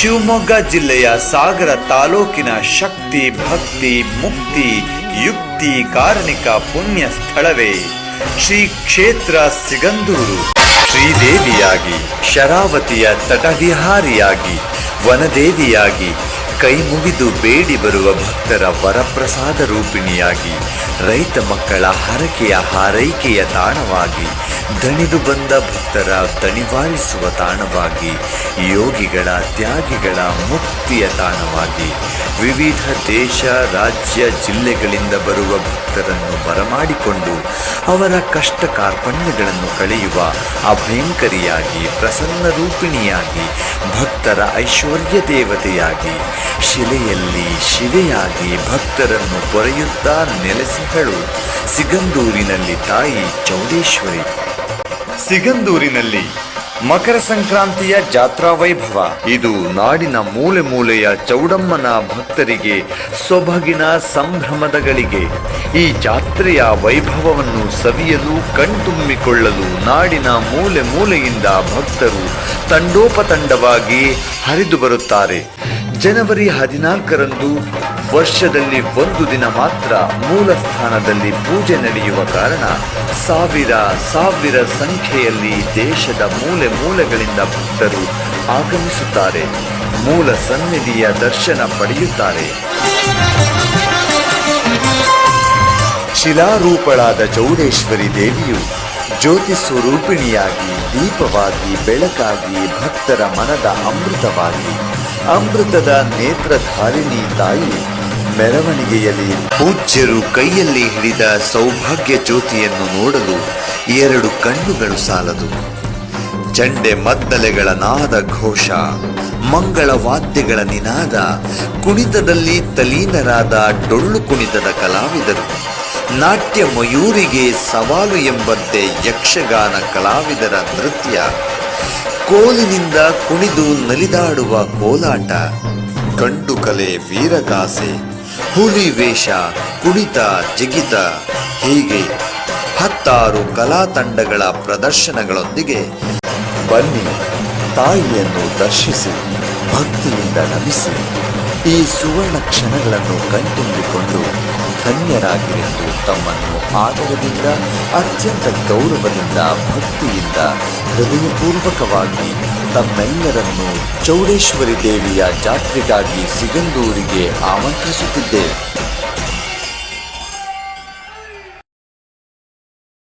ಶಿವಮೊಗ್ಗ ಜಿಲ್ಲೆಯ ಸಾಗರ ತಾಲೂಕಿನ ಶಕ್ತಿ, ಭಕ್ತಿ, ಮುಕ್ತಿ, ಯುಕ್ತಿ ಕಾರಣಿಕ ಪುಣ್ಯ ಸ್ಥಳವೇ. ಶ್ರೀ ಕ್ಷೇತ್ರ ಸಿಗಂದೂರು. ಶ್ರೀದೇವಿಯಾಗಿ, ಶರಾವತಿಯ ತಟವಿಹಾರಿಯಾಗಿ, ವನದೇವಿಯಾಗಿ, ಕೈ ಮುಗಿದು ಬೇಡಿ ಬರುವ ಭಕ್ತರ ವರಪ್ರಸಾದ ರೂಪಿಣಿಯಾಗಿ, ರೈತ ಮಕ್ಕಳ ಹರಕೆಯ ಹಾರೈಕೆಯ ತಾಣವಾಗಿ ದಣಿದು ಬಂದ ಭಕ್ತರ ದಣಿವಾರಿಸುವ ತಾಣವಾಗಿ, ಯೋಗಿಗಳ ತ್ಯಾಗಿಗಳ ಮುಕ್ತಿಯ ತಾಣವಾಗಿ, ವಿವಿಧ ದೇಶ, ರಾಜ್ಯ, ಜಿಲ್ಲೆಗಳಿಂದ ಬರುವ ಭಕ್ತರನ್ನು ಬರಮಾಡಿಕೊಂಡು ಅವರ ಕಷ್ಟ ಕಾರ್ಪಣ್ಯಗಳನ್ನು ಕಳೆಯುವ ಅಭಯಂಕರಿಯಾಗಿ, ಪ್ರಸನ್ನ ರೂಪಿಣಿಯಾಗಿ, ಭಕ್ತರ ಐಶ್ವರ್ಯ ದೇವತೆಯಾಗಿ, ಶಿಲೆಯಲ್ಲಿ ಶಿವೆಯಾಗಿ ಭಕ್ತರನ್ನು ಪೊರೆಯುತ್ತಾ ನೆಲೆಸಿಹಳು ಸಿಗಂದೂರಿನಲ್ಲಿ ತಾಯಿ ಚೌಡೇಶ್ವರಿ. ಸಿಗಂದೂರಿನಲ್ಲಿ ಮಕರ ಸಂಕ್ರಾಂತಿಯ ಜಾತ್ರಾ ವೈಭವ. ಇದು ನಾಡಿನ ಮೂಲೆ ಮೂಲೆಯ ಚೌಡಮ್ಮನ ಭಕ್ತರಿಗೆ ಸೊಬಗಿನ ಸಂಭ್ರಮದಗಳಿಗೆ. ಈ ಜಾತ್ರೆಯ ವೈಭವವನ್ನು ಸವಿಯಲು, ಕಣ್ತುಂಬಿಕೊಳ್ಳಲು ನಾಡಿನ ಮೂಲೆ ಮೂಲೆಯಿಂದ ಭಕ್ತರು ತಂಡೋಪತಂಡವಾಗಿ ಹರಿದು ಬರುತ್ತಾರೆ. ಜನವರಿ ಹದಿನಾಲ್ಕರಂದು ವರ್ಷದಲ್ಲಿ ಒಂದು ದಿನ ಮಾತ್ರ ಮೂಲ ಸ್ಥಾನದಲ್ಲಿ ಪೂಜೆ ನಡೆಯುವ ಕಾರಣ ಸಾವಿರ ಸಾವಿರ ಸಂಖ್ಯೆಯಲ್ಲಿ ದೇಶದ ಮೂಲೆ ಮೂಲೆಗಳಿಂದ ಭಕ್ತರು ಆಗಮಿಸುತ್ತಾರೆ. ಮೂಲ ಸನ್ನಿಧಿಯ ದರ್ಶನ ಪಡೆಯುತ್ತಾರೆ. ಶಿಲಾರೂಪಳಾದ ಚೌಡೇಶ್ವರಿ ದೇವಿಯು ಜ್ಯೋತಿ ಸ್ವರೂಪಿಣಿಯಾಗಿ, ದೀಪವಾಗಿ, ಬೆಳಕಾಗಿ, ಭಕ್ತರ ಮನದ ಅಮೃತವಾಗಿ, ಅಮೃತದ ನೇತ್ರಧಾರಿಣಿ ತಾಯಿ ಮೆರವಣಿಗೆಯಲ್ಲಿ ಪೂಜ್ಯರು ಕೈಯಲ್ಲಿ ಹಿಡಿದ ಸೌಭಾಗ್ಯ ಜ್ಯೋತಿಯನ್ನು ನೋಡಲು ಎರಡು ಕಣ್ಣುಗಳು ಸಾಲದು. ಚಂಡೆ ಮದ್ದಲೆಗಳ ನಾದ ಘೋಷ, ಮಂಗಳ ವಾದ್ಯಗಳ ನಿನಾದ, ಕುಣಿತದಲ್ಲಿ ತಲೀನರಾದ ಡೊಳ್ಳು ಕುಣಿತದ ಕಲಾವಿದರು. ನಾಟ್ಯ ಮಯೂರಿಗೆ ಸವಾಲು ಎಂಬಂತೆ ಯಕ್ಷಗಾನ ಕಲಾವಿದರ ನೃತ್ಯ. ಕೋಲಿನಿಂದ ಕುಣಿದು ನಲಿದಾಡುವ ಕೋಲಾಟ. ಗಂಡು ಕಲೆ ವೀರಗಾಸೆ. ಹುಲಿ ವೇಷ, ಕುಣಿತ, ಜಿಗಿತ, ಹೀಗೆ ಹತ್ತಾರು ಕಲಾ ತಂಡಗಳ ಪ್ರದರ್ಶನಗಳೊಂದಿಗೆ ಬನ್ನಿ ತಾಯಿಯನ್ನು ದರ್ಶಿಸಿ, ಭಕ್ತಿಯಿಂದ ನಮಿಸಿ. ಈ ಸುವರ್ಣ ಕ್ಷಣಗಳನ್ನು ಕಣ್ತುಂಬಿಕೊಂಡು ಧನ್ಯರಾಗಿರೆಂದು ತಮ್ಮನ್ನು ಆದರದಿಂದ, ಅತ್ಯಂತ ಗೌರವದಿಂದ, ಭಕ್ತಿಯಿಂದ, ಹೃದಯಪೂರ್ವಕವಾಗಿ ತಮ್ಮೆಲ್ಲರನ್ನು ಚೌಡೇಶ್ವರಿ ದೇವಿಯ ಜಾತ್ರೆಗಾಗಿ ಸಿಗಂದೂರಿಗೆ ಆಮಂತ್ರಿಸುತ್ತಿದ್ದೇವೆ.